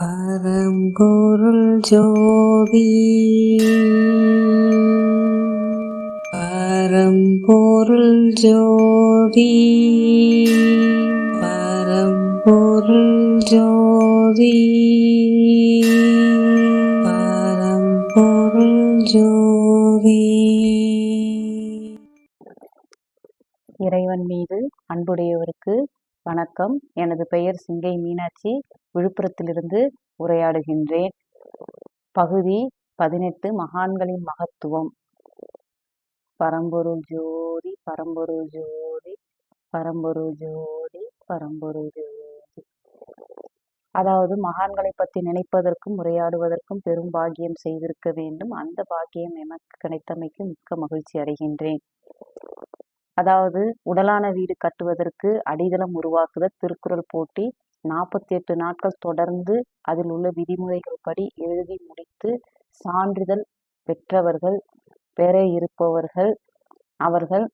பரம்பொருள் ஜோதி. பரம்பொருள் ஜோதி. பரம்பொருள் ஜோதி. பரம்பொருள் ஜோதி. இறைவன் மீது அன்புடையவருக்கு வணக்கம். எனது பெயர் சிங்கை மீனாட்சி. விழுப்புரத்திலிருந்து உரையாடுகின்றேன். பகுதி பதினெட்டு மகான்களின் மகத்துவம். பரம்பொருள் ஜோதி பரம்பொருள் ஜோதி பரம்பொருள் ஜோதி பரம்பொருள் ஜோதி. அதாவது மகான்களை பற்றி நினைப்பதற்கும் உரையாடுவதற்கும் பெரும் பாக்கியம் செய்திருக்க வேண்டும். அந்த பாக்கியம் எனக்கு கிடைத்தமைக்கு மிக்க மகிழ்ச்சி அடைகின்றேன். அதாவது உடலான வீடு கட்டுவதற்கு அடித்தளம் உருவாக்குதல் திருக்குறள் போட்டி நாற்பத்தி எட்டு நாட்கள் தொடர்ந்து அதில் உள்ள விதிமுறைகள் படி எழுதி முடித்து சான்றிதழ் பெற்றவர்கள் பெற இருப்பவர்கள் அவர்கள்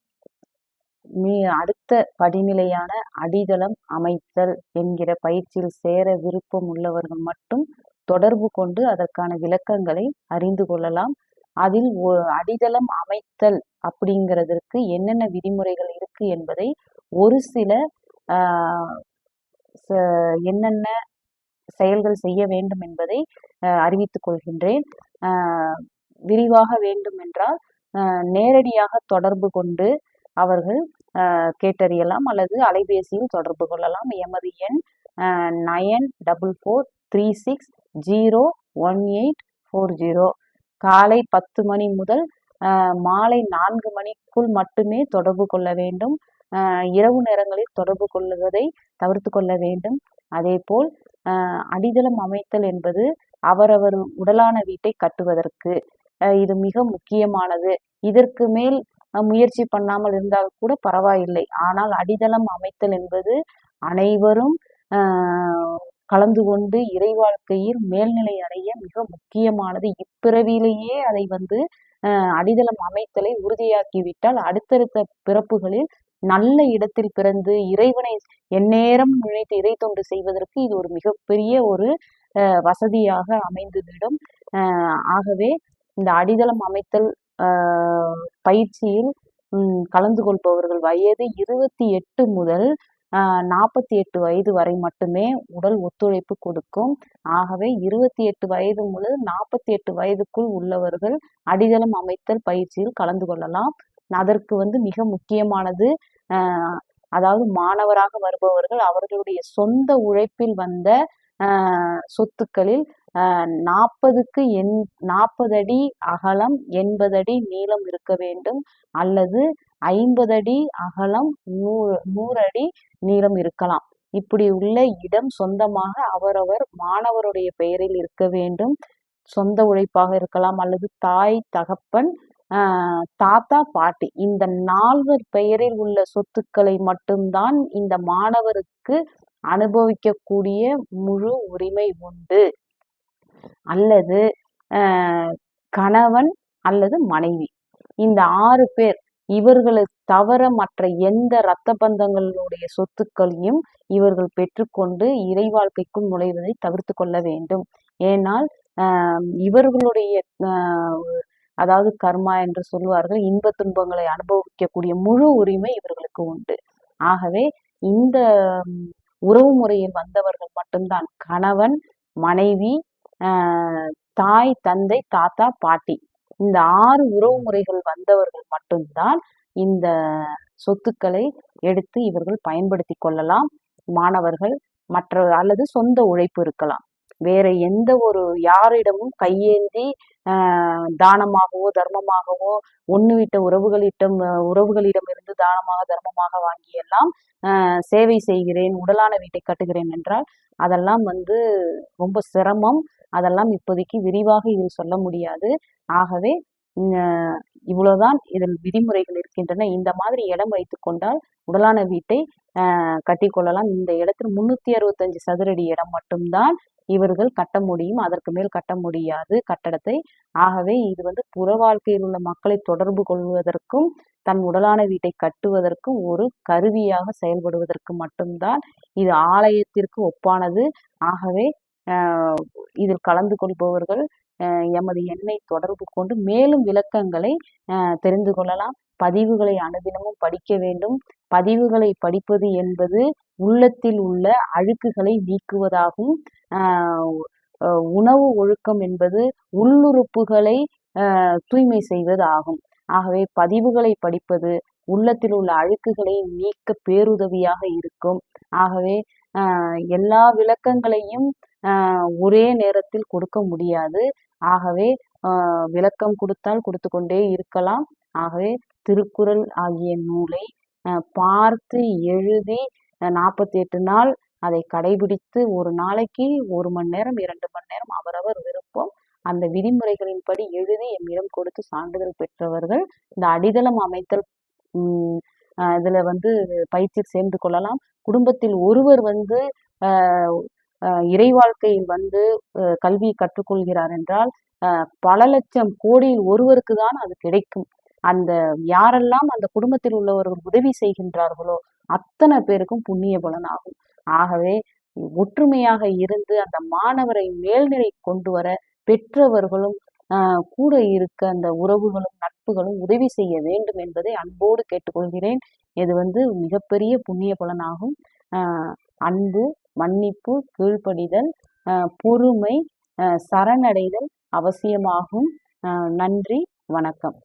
மீ அடுத்த படிநிலையான அடித்தளம் அமைத்தல் என்கிற பயிற்சியில் சேர விருப்பம் உள்ளவர்கள் மட்டும் தொடர்பு கொண்டு அதற்கான விளக்கங்களை அறிந்து கொள்ளலாம். அதில் அடித்தளம் அமைத்தல் அப்படிங்கிறதற்கு என்னென்ன விதிமுறைகள் இருக்கு என்பதை ஒரு சில என்னென்ன செயல்கள் செய்ய வேண்டும் என்பதை அறிவித்துக் கொள்கின்றேன். விரிவாக வேண்டும் என்றால் நேரடியாக தொடர்பு கொண்டு அவர்கள் கேட்டறியலாம் அல்லது அலைபேசியில் தொடர்பு கொள்ளலாம். எமது எண் nine double four three six zero one eight four zero. காலை பத்து மணி முதல் மாலை நான்கு மணிக்குள் மட்டுமே தொடர்பு கொள்ள வேண்டும். இரவு நேரங்களில் தொடர்பு கொள்ளுவதை தவிர்த்து கொள்ள வேண்டும். அதேபோல் அடித்தளம் அமைத்தல் என்பது அவரவர் உடலான வீட்டை கட்டுவதற்கு இது மிக முக்கியமானது. இதற்கு மேல் முயற்சி பண்ணாமல் இருந்தால் கூட பரவாயில்லை. ஆனால் அடித்தளம் அமைத்தல் என்பது அனைவரும் கலந்து கொண்டு இறை வாழ்க்கையில் மேல்நிலை அடைய மிக முக்கியமானது. இப்பிறவியிலேயே அதை வந்து அடித்தளம் அமைத்தலை உறுதியாக்கிவிட்டால் அடுத்தடுத்த பிறப்புகளில் நல்ல இடத்தில் பிறந்து இறைவனை எந்நேரம் நினைத்து இறை தொண்டு செய்வதற்கு இது ஒரு மிகப்பெரிய ஒரு வசதியாக அமைந்துவிடும். ஆகவே இந்த அடித்தளம் அமைத்தல் பயிற்சியில் கலந்து கொள்பவர்கள் வயது இருபத்தி எட்டு முதல் நாற்பத்தி எட்டு வயது வரை மட்டுமே உடல் ஒத்துழைப்பு கொடுக்கும். ஆகவே இருபத்தி எட்டு வயது முதல் நாற்பத்தி எட்டு வயதுக்குள் உள்ளவர்கள் அடித்தளம் அமைத்தல் பயிற்சியில் கலந்து கொள்ளலாம். அதற்கு வந்து மிக முக்கியமானது அதாவது மாணவராக வருபவர்கள் அவர்களுடைய சொந்த உழைப்பில் வந்த சொத்துக்களில் நாற்பதுக்கு எண் நாற்பது அடி அகலம் எண்பது அடி நீளம் இருக்க வேண்டும். அல்லது ஐம்பது அடி அகலம் நூறு நூறு அடி நீளம் இருக்கலாம். இப்படி உள்ள இடம் சொந்தமாக அவரவர் மாணவருடைய பெயரில் இருக்க வேண்டும். சொந்த உழைப்பாக இருக்கலாம் அல்லது தாய் தகப்பன் தாத்தா பாட்டி. இந்த நால்வர் பெயரில் உள்ள சொத்துக்களை மட்டும்தான் இந்த மாணவருக்கு அனுபவிக்கக்கூடிய முழு உரிமை உண்டு. அல்லது கணவன் அல்லது மனைவி. இந்த ஆறு பேர் இவர்களை தவிர மற்ற எந்த இரத்த பந்தங்களுடைய சொத்துக்களையும் இவர்கள் பெற்றுக்கொண்டு இறை வாழ்க்கைக்குள் நுழைவதை தவிர்த்து கொள்ள வேண்டும். ஏனால் இவர்களுடைய அதாவது கர்மா என்று சொல்வார்கள் இன்ப துன்பங்களை அனுபவிக்கக்கூடிய முழு உரிமை இவர்களுக்கு உண்டு. ஆகவே இந்த உறவு முறையில் வந்தவர்கள் மட்டும்தான். கணவன் மனைவி தாய் தந்தை தாத்தா பாட்டி. இந்த ஆறு உறவு முறைகள் வந்தவர்கள் மட்டும்தான் இந்த சொத்துக்களை எடுத்து இவர்கள் பயன்படுத்தி கொள்ளலாம். மாணவர்கள் மற்ற அல்லது சொந்த உழைப்பு இருக்கலாம். வேற எந்த ஒரு யாரிடமும் கையேந்தி தானமாகவோ தர்மமாகவோ ஒன்று விட்ட உறவுகளிடம் உறவுகளிடமிருந்து தானமாக தர்மமாக வாங்கியெல்லாம் சேவை செய்கிறேன் உடலான வீட்டை கட்டுகிறேன் என்றால் அதெல்லாம் வந்து ரொம்ப சிரமம். அதெல்லாம் இப்போதைக்கு விரிவாக இதில் சொல்ல முடியாது. ஆகவே இவ்வளவுதான் இதில் விதிமுறைகள் இருக்கின்றன. இந்த மாதிரி இடம் வைத்து கொண்டால் உடலான வீட்டை கட்டிக்கொள்ளலாம் இந்த இடத்தில் முன்னூத்தி அறுபத்தஞ்சு சதுரடி இடம் மட்டும்தான் இவர்கள் கட்ட முடியும் அதற்கு மேல் கட்ட முடியாது. கட்டடத்தை ஆகவே இது வந்து புற வாழ்க்கையில் உள்ள மக்களை தொடர்பு கொள்வதற்கும் தன் உடலான வீட்டை கட்டுவதற்கும் ஒரு கருவியாக செயல்படுவதற்கு மட்டும்தான் இது ஆலயத்திற்கு ஒப்பானது. ஆகவே இதில் கலந்து கொள்பவர்கள் எமது எண்ணை தொடர்பு கொண்டு மேலும் விளக்கங்களை அஹ், தெரிந்து கொள்ளலாம். பதிவுகளை அனுதினமும் படிக்க வேண்டும். பதிவுகளை படிப்பது என்பது உள்ளத்தில் உள்ள அழுக்குகளை நீக்குவதாகும். ஆஹ் அஹ் உணவு ஒழுக்கம் என்பது உள்ளுறுப்புகளை தூய்மை செய்வது ஆகும் ஆகவே பதிவுகளை படிப்பது உள்ளத்தில் உள்ள அழுக்குகளை நீக்க பேருதவியாக இருக்கும். ஆகவே ஆஹ் எல்லா விளக்கங்களையும் ஆஹ் ஒரே நேரத்தில் கொடுக்க முடியாது. ஆகவே விளக்கம் கொடுத்தால் கொடுத்து கொண்டே இருக்கலாம். ஆகவே திருக்குறள் ஆகிய நூலை பார்த்து எழுதி நாற்பத்தி எட்டு நாள் அதை கடைபிடித்து ஒரு நாளைக்கு ஒரு மணி நேரம் இரண்டு மணி நேரம் அவரவர் விருப்பம். அந்த விதிமுறைகளின்படி எழுதி எம்மிடம் கொடுத்து சான்றிதழ் பெற்றவர்கள் இந்த அடித்தளம் அமைத்தல் இதுல வந்து பயிற்சி சேர்ந்து கொள்ளலாம். குடும்பத்தில் ஒருவர் வந்து இறை வாழ்க்கையில் வந்து கல்வி கற்றுக்கொள்கிறார் என்றால் பல லட்சம் கோடியில் ஒருவருக்கு தான் அது கிடைக்கும். அந்த யாரெல்லாம் அந்த குடும்பத்தில் உள்ளவர்கள் உதவி செய்கின்றார்களோ அத்தனை பேருக்கும் புண்ணிய பலன் ஆகும். ஆகவே ஒற்றுமையாக இருந்து அந்த மாணவரை மேல்நிலை கொண்டு வர பெற்றவர்களும் கூட இருக்க அந்த உறவுகளும் நட்புகளும் உதவி செய்ய வேண்டும் என்பதை அன்போடு கேட்டுக்கொள்கிறேன். இது வந்து மிகப்பெரிய புண்ணிய பலனாகும். அன்பு மன்னிப்பு கீழ்ப்படிதல் பொறுமை சரணடைதல் அவசியமாகும். நன்றி வணக்கம்.